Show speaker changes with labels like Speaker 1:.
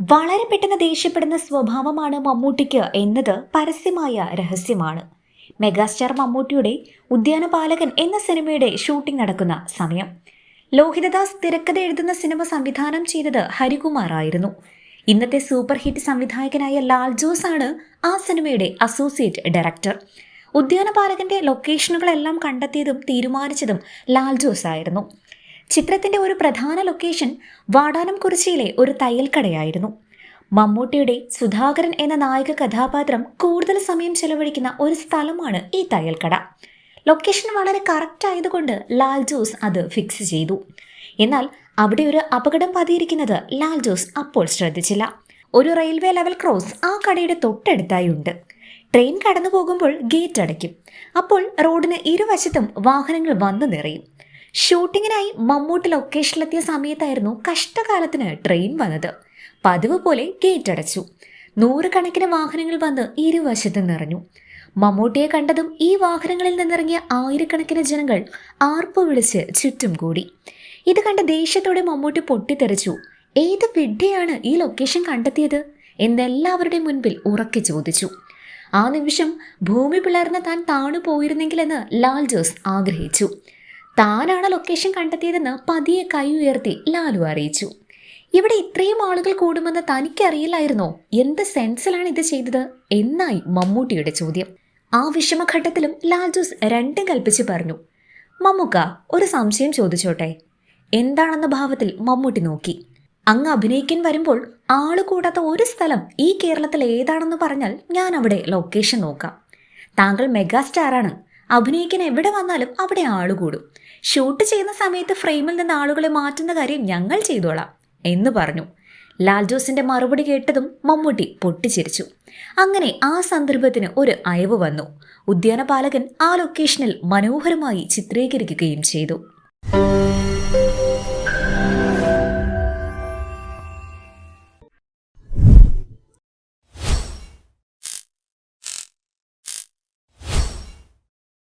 Speaker 1: വളരെ പെട്ടെന്ന് ദേഷ്യപ്പെടുന്ന സ്വഭാവമാണ് മമ്മൂട്ടിക്ക് എന്നത് പരസ്യമായ രഹസ്യമാണ്. മെഗാസ്റ്റാർ മമ്മൂട്ടിയുടെ ഉദ്യാനപാലകൻ എന്ന സിനിമയുടെ ഷൂട്ടിംഗ് നടക്കുന്ന സമയം. ലോഹിതദാസ് തിരക്കഥ എഴുതുന്ന സിനിമ സംവിധാനം ചെയ്തത് ഹരികുമാർ ആയിരുന്നു. ഇന്നത്തെ സൂപ്പർ ഹിറ്റ് സംവിധായകനായ ലാൽ ജോസ് ആണ് ആ സിനിമയുടെ അസോസിയേറ്റ് ഡയറക്ടർ. ഉദ്യാനപാലകന്റെ ലൊക്കേഷനുകളെല്ലാം കണ്ടെത്തിയതും തീരുമാനിച്ചതും ലാൽ ജോസ് ആയിരുന്നു. ചിത്രത്തിന്റെ ഒരു പ്രധാന ലൊക്കേഷൻ വാടാനം കുറിച്ചിയിലെ ഒരു തയ്യൽക്കടയായിരുന്നു. മമ്മൂട്ടിയുടെ സുധാകരൻ എന്ന നായക കഥാപാത്രം കൂടുതൽ സമയം ചെലവഴിക്കുന്ന ഒരു സ്ഥലമാണ് ഈ തയ്യൽക്കട. ലൊക്കേഷൻ വളരെ കറക്റ്റ് ആയതുകൊണ്ട് ലാൽ ജോസ് അത് ഫിക്സ് ചെയ്തു. എന്നാൽ അവിടെ ഒരു അപകടം പതിയിരിക്കുന്നത് ലാൽ ജോസ് അപ്പോൾ ശ്രദ്ധിച്ചില്ല. ഒരു റെയിൽവേ ലെവൽ ക്രോസ് ആ കടയുടെ തൊട്ടടുത്തായി ഉണ്ട്. ട്രെയിൻ കടന്നു പോകുമ്പോൾ ഗേറ്റ് അടയ്ക്കും. അപ്പോൾ റോഡിന് ഇരുവശത്തും വാഹനങ്ങൾ വന്നു നിറയും. ഷൂട്ടിങ്ങിനായി മമ്മൂട്ടി ലൊക്കേഷനിലെത്തിയ സമയത്തായിരുന്നു കഷ്ടകാലത്തിന് ട്രെയിൻ വന്നത്. പതിവ് പോലെ ഗേറ്റ് അടച്ചു. നൂറുകണക്കിന് വാഹനങ്ങൾ വന്ന് ഇരുവശത്ത് നിറഞ്ഞു. മമ്മൂട്ടിയെ കണ്ടതും ഈ വാഹനങ്ങളിൽ നിന്നിറങ്ങിയ ആയിരക്കണക്കിന് ജനങ്ങൾ ആർപ്പ് വിളിച്ച് ചുറ്റും കൂടി. ഇത് കണ്ട ദേഷ്യത്തോടെ മമ്മൂട്ടി പൊട്ടിത്തെറിച്ചു. ഏത് വിഡ്ഢിയാണ് ഈ ലൊക്കേഷൻ കണ്ടെത്തിയത്? എന്നെല്ലാവരുടെയും മുൻപിൽ ഉറക്കി ചോദിച്ചു. ആ നിമിഷം ഭൂമി പിളർന്ന് താൻ താണു പോയിരുന്നെങ്കിലെന്ന് ലാൽ ജോസ് ആഗ്രഹിച്ചു. താനാണ് ലൊക്കേഷൻ കണ്ടെത്തിയതെന്ന് പതിയെ കൈ ഉയർത്തി ലാലു അറിയിച്ചു. ഇവിടെ ഇത്രയും ആളുകൾ കൂടുമെന്ന് തനിക്കറിയില്ലായിരുന്നോ? എന്ത് സെൻസിലാണ് ഇത് ചെയ്തത്? എന്നായി മമ്മൂട്ടിയുടെ ചോദ്യം. ആ വിഷമഘട്ടത്തിലും ലാൽ ജോസ് രണ്ടും കൽപ്പിച്ച് പറഞ്ഞു. മമ്മൂക്ക ഒരു സംശയം ചോദിച്ചോട്ടെ? എന്താണെന്ന ഭാവത്തിൽ മമ്മൂട്ടി നോക്കി. അങ്ങ് അഭിനയിക്കാൻ വരുമ്പോൾ ആൾ കൂടാത്ത ഒരു സ്ഥലം ഈ കേരളത്തിൽ ഏതാണെന്ന് പറഞ്ഞാൽ ഞാൻ അവിടെ ലൊക്കേഷൻ നോക്കാം. താങ്കൾ മെഗാസ്റ്റാറാണ്. അഭിനയിക്കാൻ എവിടെ വന്നാലും അവിടെ ആൾ കൂടും ഷൂട്ട് ചെയ്യുന്ന സമയത്ത് ഫ്രെയിമിൽ നിന്ന് ആളുകളെ മാറ്റുന്ന കാര്യം ഞങ്ങൾ ചെയ്തോളാം എന്ന് പറഞ്ഞു. ലാൽ ജോസിന്റെ മറുപടി കേട്ടതും മമ്മൂട്ടി പൊട്ടിച്ചിരിച്ചു. അങ്ങനെ ആ സന്ദർഭത്തിന് ഒരു അയവ് വന്നു. ഉദ്യാനപാലകൻ ആ ലൊക്കേഷനിൽ മനോഹരമായി ചിത്രീകരിക്കുകയും ചെയ്തു.